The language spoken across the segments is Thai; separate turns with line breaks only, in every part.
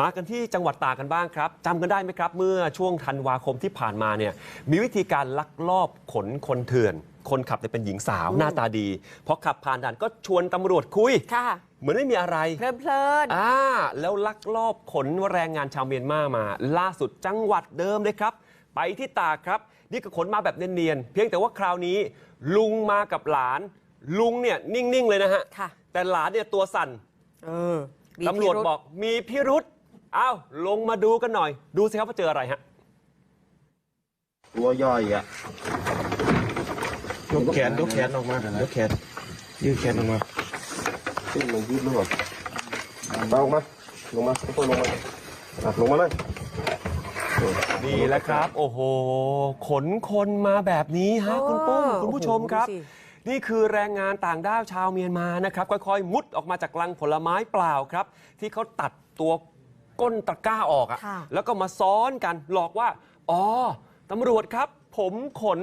มากันที่จังหวัดตากกันบ้างครับจำกันได้ไหมครับ เมื่อช่วงธันวาคมที่ผ่านมาเนี่ยมีวิธีการลักลอบขนคนเถื่อน คนขับเนี่ยเป็นหญิงสาวหน้าตาดีพอขับผ่านด่านก็ชวนตำรวจคุย
ค่ะ
เหมือนไม่มีอะไร
เพลินเพลิน
อ่าแล้วลักลอบขนแรงงานชาวเมียนมามา ล่าสุดจังหวัดเดิมเลยครับ ไปที่ตากครับ นี่ก็ขนมาแบบเนียนๆเพียงแต่ว่าคราวนี้ ลุงมากับหลาน ลุงเนี่ยนิ่งๆเลยนะฮะ
ค่ะ
แต่หลานเนี่ยตัวสั่น
เออมี
ตำรวจ
พิ
บอกมีพิรุษ อ้าวลงมาดูกันหน่อย ดูสิครับว่าเจออะไรฮะ
ตัวย่อยอะ
ยกแขนยกแขนออกมายกแขนยืดแขนออกมา
ขึ้นมันยืดไม่หมดเอาออกมาลงมาทุกคนลงมาอะลงมาเลย
นี่แหละครับ โอ้โห ขนคนมาแบบนี้ฮะคุณปุ้มคุณผู้ชมครับ
โอ้โหดูสิ
นี่คือแรงงานต่างด้าวชาวเมียนมานะครับ ค่อยๆ มุดออกมาจากลังผลไม้เปล่าครับ ที่เขาตัดตัว ก้นตะกร้าออกอะ
ค่ะ
แล้วก็มาซ้อนกันหลอกว่า อ๋อตำรวจครับ ผมขน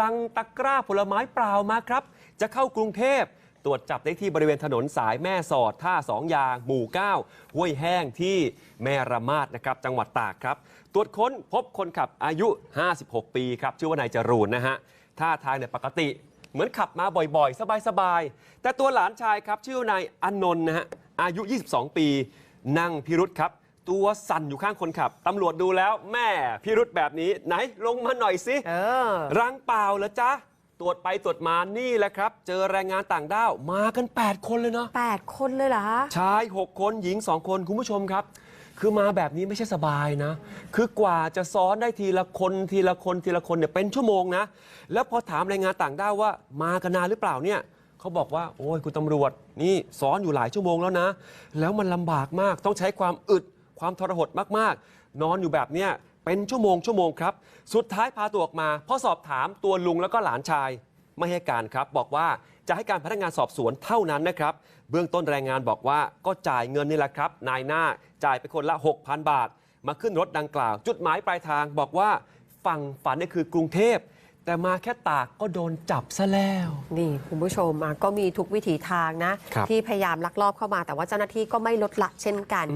ลังตะกร้าผลไม้เปล่ามาครับ จะเข้ากรุงเทพ ตรวจจับได้ที่บริเวณถนนสายแม่สอด ท่าสองยาง หมู่ 9 ห้วยแห้งที่แม่ระมาดนะครับจังหวัดตากครับ ตรวจค้นพบคนขับอายุ 56 ปีครับ ชื่อว่านายจรูนนะฮะท่าทางเนี่ยปกติ เหมือนขับมาบ่อยๆ สบายๆ แต่ตัวหลานชายครับ ชื่อว่านายอนนท์นะฮะอายุ 22 ปี นั่งพิรุษครับ ตัวสั่นอยู่ข้างคนขับ ตำรวจดูแล้วแม่พิรุษแบบนี้ ไหนลงมาหน่อยสิ
เออ
รังเปล่าเหรอจ๊ะ ตรวจไปตรวจมานี่แหละครับ เจอแรงงานต่างด้าว มากัน 8 คนเลยเนาะ
แปดคนเลยเหรอคะ
ชาย 6 คนหญิง 2 คนคุณผู้ชมครับ คือมาแบบนี้ไม่ใช่สบายนะ คือกว่าจะซ้อนได้ทีละคนทีละคนทีละคนเนี่ยเป็นชั่วโมงนะ แล้วพอถามแรงงานต่างด้าวว่า มากันนานหรือเปล่าเนี่ยเขาบอกว่า โอ้ยคุณตำรวจ นี่ซ้อนอยู่หลายชั่วโมงแล้วนะ แล้วมันลำบากมากต้องใช้ความอึด ความทรหดมากๆ นอนอยู่แบบเนี้ยเป็นชั่วโมงชั่วโมงครับ สุดท้ายพาตัวออกมาพอสอบถามตัวลุงแล้วก็หลานชาย ไม่ให้การครับ บอกว่าจะให้การพนักงานสอบสวนเท่านั้นนะครับ เบื้องต้นแรงงานบอกว่าก็จ่ายเงินนี่แหละครับ นายหน้าจ่ายไปคนละ 6,000 บาท มาขึ้นรถดังกล่าว จุดหมายปลายทางบอกว่าฝั่งฝันนี่คือกรุงเทพ แต่มาแค่ตากก็โดนจับซะแล้ว
นี่คุณผู้ชมอะก็มีทุกวิถีทางนะ
ครับ
ที่พยายามลักลอบเข้ามาแต่ว่าเจ้าหน้าที่ก็ไม่ลดละเช่นกัน